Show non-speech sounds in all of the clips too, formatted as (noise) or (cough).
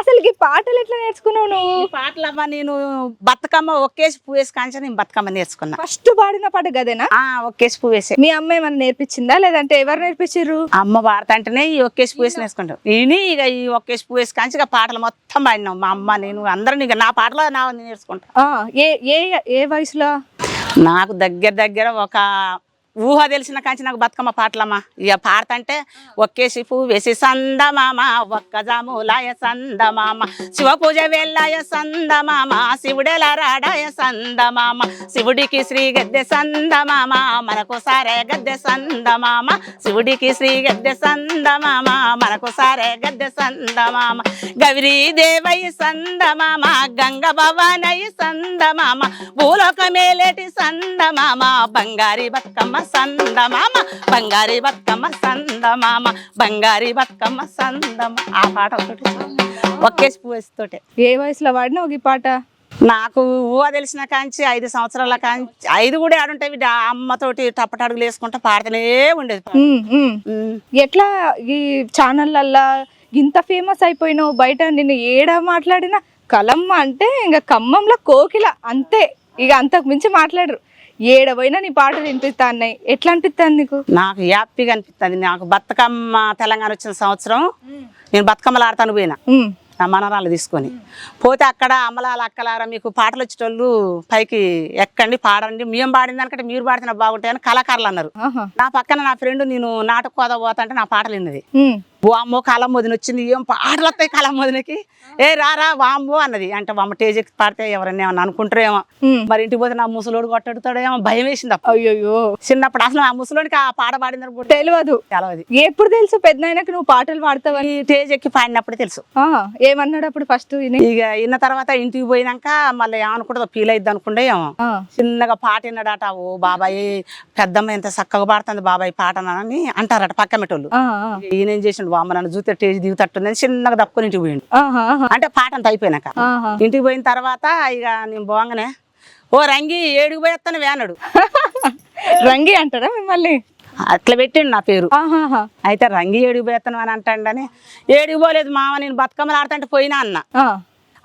అసలు ఈ పాటలు ఎట్లా నేర్చుకున్నావు నువ్వు? ఈ పాటలమ్మ నేను బతుకమ్మ ఒకేసి పువ్వేసి కాంచి నేను బతుకమ్మ నేర్చుకున్నా. ఫస్ట్ పాడిన పాట గదేనా? ఆ ఒకేసి పువ్వేసే మీ అమ్మ ఏమైనా నేర్పించిందా? లేదంటే ఎవరు నేర్పించారు అమ్మ వాడతా అంటేనే ఈ ఒకేసి పువ్వేసి నేర్చుకుంటాం. ఈయన ఇక ఈ ఒకేసి పువ్వేసి కాంచి ఇక పాటలు మొత్తం పాడినాం. మా అమ్మ నేను అందరం ఇక నా పాటలో నా నేర్చుకుంటా. ఏ ఏ ఏ వయసులో? నాకు దగ్గర దగ్గర ఒక ఊహ తెలిసిన కాంచి నాకు బతుకమ్మ పాటలమ్మా. ఇక పాడతంటే ఒక్కేసి పువ్వు వేసి సందమామ ఒక్క జాములాయ సందమామ శివ పూజ వెళ్ళాయ సందమామ శివుడెల రాడాయ సందమామ శివుడికి శ్రీ గద్దె సందమామ మనకు సారే గద్దె సందమామ శివుడికి శ్రీ గద్దె సందమామ మనకు సారే గద్దె సందమామ గౌరీ దేవయ్య సందమామ గంగ భవానయ్య సందమామ భూలోకమేలేటి సందమామ బంగారి బతుకమ్మ సందమామ. బంగారి బతుకమ్మ సందమామ. బంగారి బతుకమ్మ సందమ. ఆ పాట ఒకటి ఒక్కేసి పువ్వేస్తోటే ఏ వయసులో పాడినావు ఈ పాట? నాకు ఊహ తెలిసిన కాంచి ఐదు సంవత్సరాల కాంచి ఐదు కూడా ఆడుంటాయి అమ్మతోటి టప్పటడుగులు వేసుకుంటా పాడుతూనే ఉండేది. ఎట్లా ఈ ఛానళ్ళల్లా ఇంత ఫేమస్ అయిపోయినావు? బయట నిన్ను ఏడ మాట్లాడినా? కలమ్మ అంటే ఇంకా ఖమ్మంలో కోకిల. అంతే. ఇక అంతకు మించి మాట్లాడరు. ఏడ పోయినా నీ పాటలు వినిపిస్తా అన్నాయి ఎట్లా అనిపిస్తుంది నీకు? నాకు హ్యాపీగా అనిపిస్తుంది. నాకు బతుకమ్మ తెలంగాణ వచ్చిన సంవత్సరం నేను బతుకమ్మలు ఆడతాను పోయినా. నా మనరాలు తీసుకొని. పోతే అక్కడ అమ్మలాల అక్కలారా మీకు పాటలు వచ్చేటోళ్ళు పైకి ఎక్కండి పాడండి. మేము పాడిన దానికంటే మీరు పాడితే బాగుంటాయని కళాకారులు అన్నారు. నా పక్కన నా ఫ్రెండ్ నేను నాటకు కోద పోతా అంటే నా పాటలు విన్నది. వామ్మో కాలమ్మోదిని వచ్చింది. ఏం పాటలు వస్తాయి కాలమ్మోదినికి ఏ రారా వామ్మో అన్నది. అంటే వామ్మ టేజ్ ఎక్కి పాడితే ఎవరన్నా ఏమన్నా అనుకుంటారేమో. మరి ఇంటికి పోతే నా ముసలోడు కొట్టడుతాడో ఏమో భయం వేసింది అయ్యయ్యో. చిన్నప్పుడు అసలు ఆ ముసలోడికి ఆ పాట పాడిందని కూడా తెలియదు తెలవది. ఎప్పుడు తెలుసు పెద్దనాయనకు నువ్వు పాటలు పాడతావని? టేజ్ ఎక్కి పాడినప్పుడు తెలుసు. ఏమన్నాడు అప్పుడు ఫస్ట్ ఇక ఇన్న తర్వాత ఇంటికి పోయినాక మళ్ళీ ఏమనుకుంటుందో ఫీల్ అయిద్ది అనుకుంటే ఏమో. చిన్నగా పాట విన్నాడట ఓ బాబాయ్ పెద్దమ్మ ఎంత చక్కగా పాడుతుంది బాబాయ్ పాట అని అంటారట పక్క మెట్టోళ్ళు ఈయన ఏం చేసిండు బామ్మ నన్ను చూస్తే టేజ్ దిగుతట్టుందని చిన్నగా దప్పుకొని ఇంటికి పోయిండు. అంటే పాట అంత అయిపోయినాక. ఇంటికి పోయిన తర్వాత ఇక నేను పోగానే ఓ రంగి ఏడుగు పోయేస్తాను వేనడు (laughs) రంగి అంటారా మిమ్మల్ని? అట్లా పెట్టిండు నా పేరు. అయితే రంగి ఏడుగు పోయేస్తాను అని అంటాడని ఏడుగు పోలేదు మామ నేను బతుకమ్మలు ఆడుతుంటే పోయినా అన్న.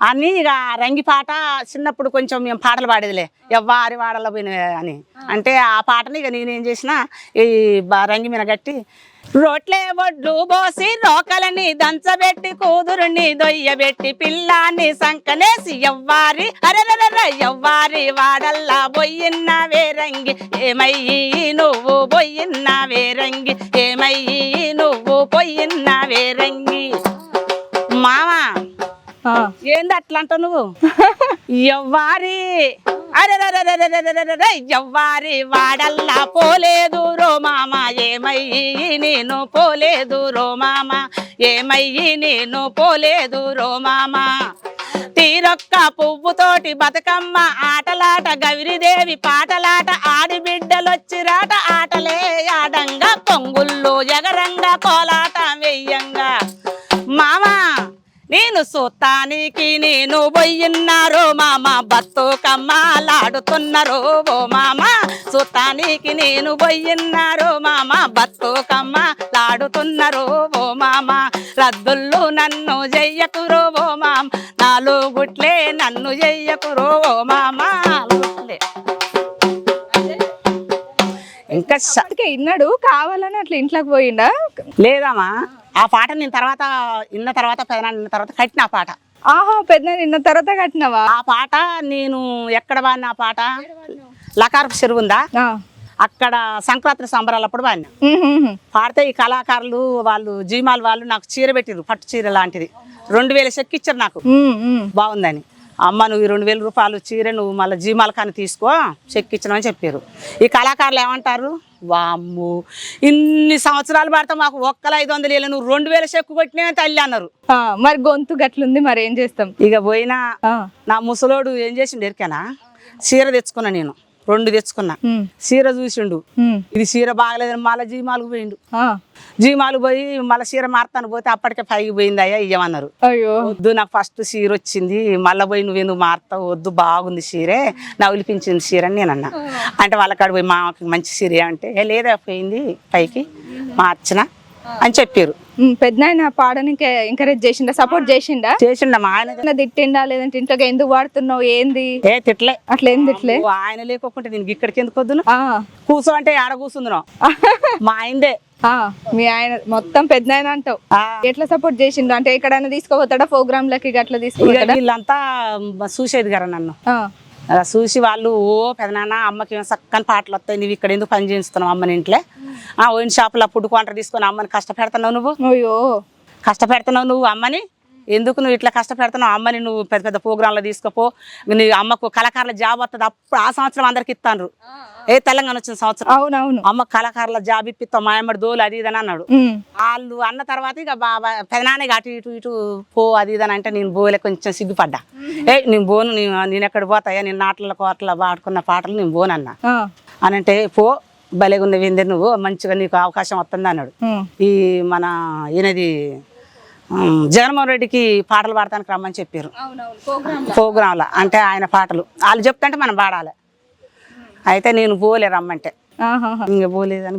అని ఇక రంగి పాట చిన్నప్పుడు కొంచెం మేము పాటలు పాడేదిలే. ఎవ్వారి వాడలో పోయిన అని. అంటే ఆ పాటని ఇక నేనేం చేసిన ఈ రంగి మీద గట్టి రోట్లే ఒడ్లు పోసి రోకలని దంచబెట్టి కూతురుని దొయ్యబెట్టి పిల్లాన్ని సంకనేసి ఎవ్వారి అరెరర ఎవ్వారి వాడల్లా బొయ్యిన్న వేరంగి. ఏమయ్యి నువ్వు బొయ్యిన్న వేరంగి ఏమయ్యి నువ్వు పొయ్యిన్న వేరంగి. మామా ఏంది అట్లా అంటావు నువ్వు? ఎవ్వారి. అరే ఎవ్వారి వాడల్లా పోలేదు రో మామ ఏమయ్యి నేను పోలేదు రో మామ ఏమయ్యి నేను పోలేదు రో మామ తీరొక్క పువ్వుతోటి బతుకమ్మ ఆటలాట గౌరీదేవి పాటలాట ఆడి బిడ్డలొచ్చిరాట ఆటలే ఆడంగా పొంగుల్లో ఎగరంగా కోలాట వెయ్యంగా సూతానికి నేను పోయిన్నారో మామ బతుకమ్మలాడుతున్నారు. ఓ మామ సూతానికి నేను పోయిన్నారో మామ బతుకమ్మలాడుతున్నారు. ఓ మామ రద్దుళ్ళు నన్ను చెయ్యకురో. ఓ మామ నాలుగు గుట్లే నన్ను చెయ్యకురో. ఓ మామ ఇంకా ఇన్నాడు కావాలని అట్లా ఇంట్లోకి పోయిండా? లేదమ్మా. ఆ పాట నేను తర్వాత ఇన్న తర్వాత పెదనాన్న ఇన్న తర్వాత కట్టిన ఆ పాట. ఆహా పెద్ద నిన్న తర్వాత కట్టినవా? ఆ పాట నేను ఎక్కడ వాడిన ఆ పాట? లకారపు చెరువు ఉందా. అక్కడ సంక్రాంతి సంబరాలప్పుడు వాడిన. పాడితే ఈ కళాకారులు వాళ్ళు జీమాల్ వాళ్ళు నాకు చీర పెట్టిరు పట్టు చీర లాంటిది. రెండు వేల చెక్కి ఇచ్చారు నాకు. బాగుందని. అమ్మ నువ్వు ఈ రెండు వేల రూపాయలు చీర నువ్వు మళ్ళీ జీమాల కానీ తీసుకో చెక్ ఇచ్చినామని చెప్పారు ఈ కళాకారులు ఏమంటారు? వామ్ము. ఇన్ని సంవత్సరాలు పడితే మాకు ఒక్కలు ఐదు వందలు వేలు నువ్వు రెండు వేల చెక్కు కొట్టినే తల్లి అన్నారు. మరి గొంతు గట్లుంది మరి ఏం చేస్తాం? ఇక పోయినా. నా ముసలోడు ఏం చేసిండు ఎరికానా? చీర తెచ్చుకున్నా నేను. రెండు తెచ్చుకున్నా. చీర చూసిండు. ఇది చీర బాగలేదని మళ్ళీ జీమాలకు పోయిండు. జీమాలు పోయి మళ్ళీ చీర మారుతాను పోతే అప్పటికే పైకి పోయింది అయ్యా ఇయ్యమన్నారు. అయ్యో. వద్దు నాకు ఫస్ట్ చీర వచ్చింది. మళ్ళీ పోయి నువ్వెందుకు మారుతావు? వద్దు బాగుంది చీరే. నవ్వులిపించింది చీర అని నేను అన్నా. అంటే వాళ్ళకాడ పోయి మాకు మంచి చీర అంటే "ఏ, లేదా పోయింది పైకి. మార్చిన. అని చెప్పారు పెద్ద పాడనికి ఎంకరేజ్ చేసిండా సపోర్ట్ చేసిండా? చేసిండమ్మా ఆయన తిట్టిండా లేదంటే ఇంట్లో ఎందుకు వాడుతున్నావు ఏంది? ఏ తిట్లే. అట్లా ఏం తిట్లే? ఆయన లేకోకుంటే నేను ఇక్కడికి ఎందుకు వద్దును? ఆ, కూర్చో అంటే ఆడ కూర్చుందును. మా ఆయనదే. మీ ఆయన మొత్తం పెద్ద ఆయన అంటావు. ఎట్లా సపోర్ట్ చేసిండు? అంటే ఎక్కడైనా తీసుకోపోతాడా ప్రోగ్రామ్ లకి అట్లా తీసుకుపోతాడా? వీళ్ళంతా చూసేది గారా నన్ను? అలా చూసి వాళ్ళు ఓ పెదనాన్న అమ్మకి ఏమో చక్కని పాటలు వస్తాయి. నువ్వు ఇక్కడ ఎందుకు పని చేస్తున్నావు అమ్మని ఇంట్లో? ఆ ఓయిన షాపులో ఫుడ్ క్వాంటర్ తీసుకొని అమ్మని కష్టపెడుతున్నావు నువ్వు? అయ్యో. కష్టపెడుతున్నావు నువ్వు అమ్మని? ఎందుకు నువ్వు ఇట్లా కష్టపెడుతున్నావు అమ్మని నువ్వు పెద్ద పెద్ద ప్రోగ్రాంలో తీసుకుపో. నీ అమ్మకు కళాకారుల జాబ్ వస్తుంది అప్పుడు ఆ సంవత్సరం అందరికి ఇస్తాను ఏ తెలంగాణ వచ్చిన సంవత్సరం. అవునవును. అమ్మ కళాకారుల జాబ్ ఇప్పిస్తాం మా అమ్మడి దోలు అది ఇది అని అన్నాడు. వాళ్ళు అన్న తర్వాత ఇక బాబా పెదనాన్న ఇక అటు ఇటు ఇటు పో అది ఇది అని అంటే నేను పోలే కొంచెం సిగ్గుపడ్డా. ఏ నేను పోను నేను ఎక్కడ పోతాయా? నేను నాటల కోటల పాడుకున్న పాటలు నేను పోను అన్నా. అని అంటే పో భలేగా ఉన్నవి ఏంది నువ్వు మంచిగా నీకు అవకాశం వస్తుంది అన్నాడు. ఈ మన ఈయనది ఉమ్, జగన్మోహన్ రెడ్డికి పాటలు పాడటానికి రమ్మని చెప్పారు. ప్రోగ్రాంలో అంటే ఆయన పాటలు. వాళ్ళు చెప్తుంటే మనం పాడాలి. అయితే నేను పోలే రమ్మంటే. ఇంక పోలేదని